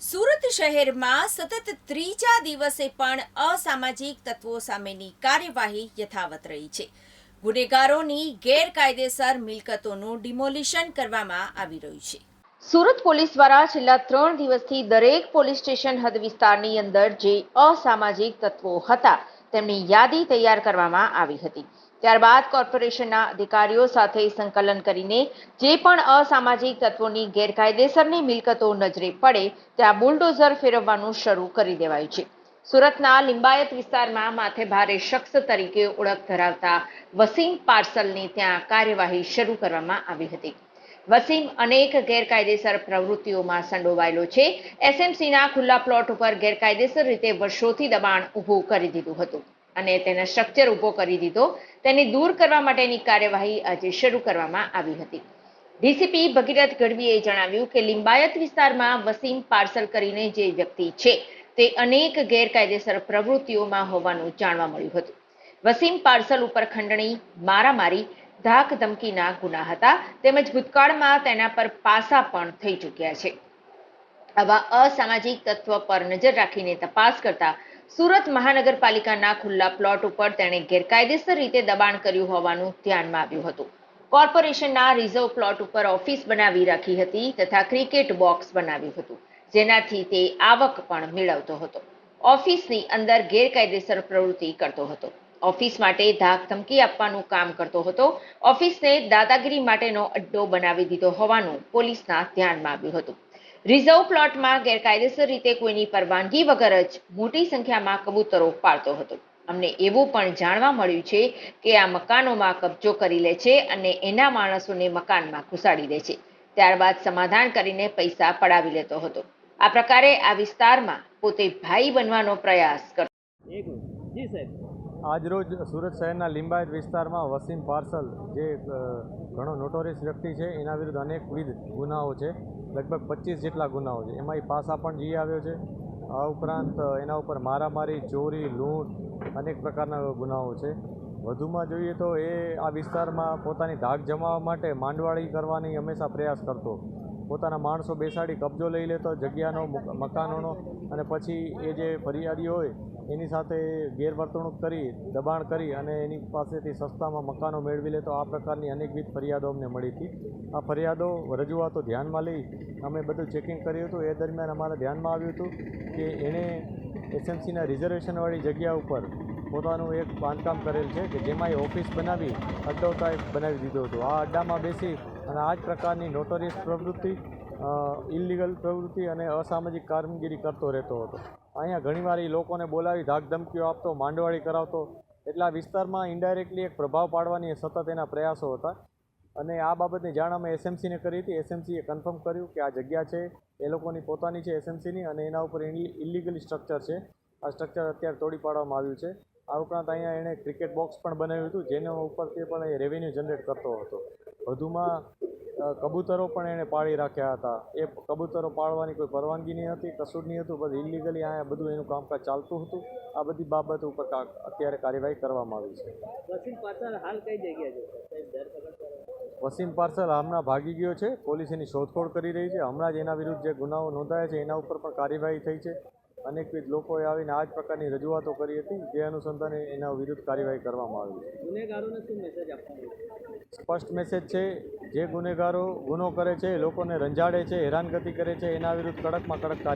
સુરત શહેરમાં સતત ત્રીજા દિવસે પણ અસામાજિક તત્વો સામેની કાર્યવાહી યથાવત રહી છે. ગુનેગારોની ગેરકાયદેસર મિલકતોનું ડિમોલિશન કરવામાં આવી રહ્યું છે. સુરત પોલીસ દ્વારા છેલ્લા ત્રણ દિવસથી દરેક પોલીસ સ્ટેશન હદ વિસ્તારની અંદર જે અસામાજિક તત્વો હતા, તેમની યાદી તૈયાર કરવામાં આવી હતી. ત્યારબાદ કોર્પોરેશનના અધિકારીઓ સાથે સંકલન કરીને જે પણ અસામાજિક તત્વોની ગેરકાયદેસરની મિલકતો નજરે પડે ત્યાં બુલડોઝર ફેરવવાનું શરૂ કરી દેવાયું છે. સુરતના લિંબાયત વિસ્તારમાં માથે ભારે શખ્સ તરીકે ઓળખ ધરાવતા વસીમ પાર્સલની ત્યાં કાર્યવાહી શરૂ કરવામાં આવી હતી. વસીમ અનેક ગેરકાયદેસર પ્રવૃત્તિઓમાં સંડોવાયેલો છે. એસએમસીના ખુલ્લા પ્લોટ ઉપર ગેરકાયદેસર રીતે વર્ષોથી દબાણ ઊભું કરી દીધું હતું. અને તેના સ્ટ્રક્ચર ઊભો કરી દીધો. તેને દૂર કરવા માટેની કાર્યવાહી આજે શરૂ કરવામાં આવી હતી. ડીસીપી ભગીરથ ગઢવીએ જણાવ્યું કે લિંબાયત વિસ્તારમાં વસીમ પાર્સલ કરીને જે વ્યક્તિ છે, તે અનેક ગેરકાયદેસર પ્રવૃત્તિઓમાં હોવાનું જાણવા મળ્યું હતું. વસીમ પાર્સલ ઉપર ખંડણી, મારામારી, ધાક ધમકીના ગુના હતા, તેમજ ભૂતકાળમાં તેના પર પાસા પણ થઈ ચૂક્યા છે. આવા અસામાજિક તત્વ પર નજર રાખીને તપાસ કરતા સુરત મહાનગરપાલિકાના ખુલ્લા પ્લોટ ઉપર તેણે ગેરકાયદેસર રીતે દબાણ કર્યું હોવાનું ધ્યાનમાં આવ્યું હતું. કોર્પોરેશનના રિઝર્વ પ્લોટ ઉપર ઓફિસ બનાવી રાખી હતી તથા ક્રિકેટ બોક્સ બનાવ્યું હતું, જેનાથી તે આવક પણ મેળવતો હતો. ઓફિસની અંદર ગેરકાયદેસર પ્રવૃત્તિ કરતો હતો. ઓફિસ માટે ધાક ધમકી આપવાનું કામ કરતો હતો. ઓફિસને દાદાગીરી માટેનો અડ્ડો બનાવી દીધો હોવાનું પોલીસના ધ્યાનમાં આવ્યું હતું. રિઝર્વ પ્લોટમાં ગેરકાયદેસર રીતે કોઈની પરવાનગી વગર જ મોટી સંખ્યામાં કબૂતરો પાળતો હતો. અમને એવું પણ જાણવા મળ્યું છે કે આ મકાનોમાં કબજો કરી લે છે અને એના માણસોને મકાનમાં ઘુસાડી દે છે. ત્યારબાદ સમાધાન કરીને પૈસા પડાવી લેતો હતો. આ પ્રકારે આ વિસ્તારમાં પોતે ભાઈ બનવાનો પ્રયાસ કરતો જી સાહેબ. આજરોજ સુરત શહેરના લિંબાયત વિસ્તારમાં વસીમ પાર્સલ, જે ઘણો નોટોરિયસ વ્યક્તિ છે, એના વિરુદ્ધ અનેકવિધ ગુનાઓ છે, લગભગ પચીસ જેટલા ગુનાઓ છે. એમાં એ પાસા પણ જી આવ્યો છે. આ ઉપરાંત એના ઉપર મારામારી, ચોરી, લૂંટ, અનેક પ્રકારના ગુનાઓ છે. વધુમાં જોઈએ તો એ આ વિસ્તારમાં પોતાની ધાક જમાવવા માટે માંડવાળી કરવાની હંમેશા પ્રયાસ કરતો. પોતાના માણસો બેસાડી કબજો લઈ લેતો, જગ્યાનો મકાનોનો અને પછી એ જે ફરિયાદી હોય, એની સાથે ગેરવર્તણૂક કરી, દબાણ કરી અને એની પાસેથી સસ્તામાં મકાનો મેળવી લેતો આ પ્રકારની અનેકવિધ ફરિયાદો અમને મળી હતી. આ ફરિયાદો રજૂઆતો ધ્યાનમાં લઈ અમે બધું ચેકિંગ કર્યું હતું. એ દરમિયાન અમારે ધ્યાનમાં આવ્યું હતું કે એણે એસએમસીના રિઝર્વેશનવાળી જગ્યા ઉપર પોતાનું એક બાંધકામ કરેલ છે કે જેમાં એ ઓફિસ બનાવી અડ્ડો બનાવી દીધો હતો. આ અડ્ડામાં બેસી અને આ જ પ્રકારની નોટોરિયસ પ્રવૃત્તિ ઇલીગલ પ્રવૃત્તિ અને અસામાજિક કામગીરી કરતો રહેતો હતો. અહીંયા ઘણીવાર એ લોકોને બોલાવી ધાકધમકીઓ આપતો, માંડવાળી કરાવતો. એટલા વિસ્તારમાં ઇન્ડાયરેક્ટલી એક પ્રભાવ પાડવાની સતત એના પ્રયાસો હતા. અને આ બાબતની જાણ અમે એસએમસીને કરી હતી. એસએમસીએ કન્ફર્મ કર્યું કે આ જગ્યા છે, એ લોકોની પોતાની છે એસએમસીની અને એના ઉપર ઇલીગલી સ્ટ્રક્ચર છે. આ સ્ટ્રક્ચર અત્યારે તોડી પાડવામાં આવ્યું છે. આ ઉપરાંત અહીંયા એણે ક્રિકેટ બોક્સ પણ બનાવ્યું હતું, જેના ઉપર તે પણ એ રેવન્યુ જનરેટ કરતો હતો. વધુમાં કબૂતરો પણ એણે પાળી રાખ્યા હતા. એ કબૂતરો પાળવાની કોઈ પરવાનગી નહીં હતી કશું નહીં હતું બધું ઇલીગલી અહીંયા બધું એનું કામકાજ ચાલતું હતું. આ બધી બાબત ઉપર કા- અત્યારે કાર્યવાહી કરવામાં આવી છે. હાલ કઈ જગ્યા વસીમ પાર્સલ હમણાં ભાગી ગયો છે પોલીસ એની શોધખોળ કરી રહી છે. હમણાં જ એના વિરુદ્ધ જે ગુનાઓ નોંધાયા છે એના ઉપર પણ કાર્યવાહી થઈ છે. અનેકવિધ લોકોએ આવીને આ જ પ્રકારની રજૂઆતો કરી હતી જે અનુસંધાને એના વિરુદ્ધ કાર્યવાહી કરવામાં આવી ગુનેગારોને શું મેસેજ આપવાનો સ્પષ્ટ મેસેજ છે જે ગુનેગારો ગુનો કરે છે લોકોને રંજાડે છે હેરાનગતિ કરે છે એના વિરુદ્ધ કડકમાં કડક કાર્ય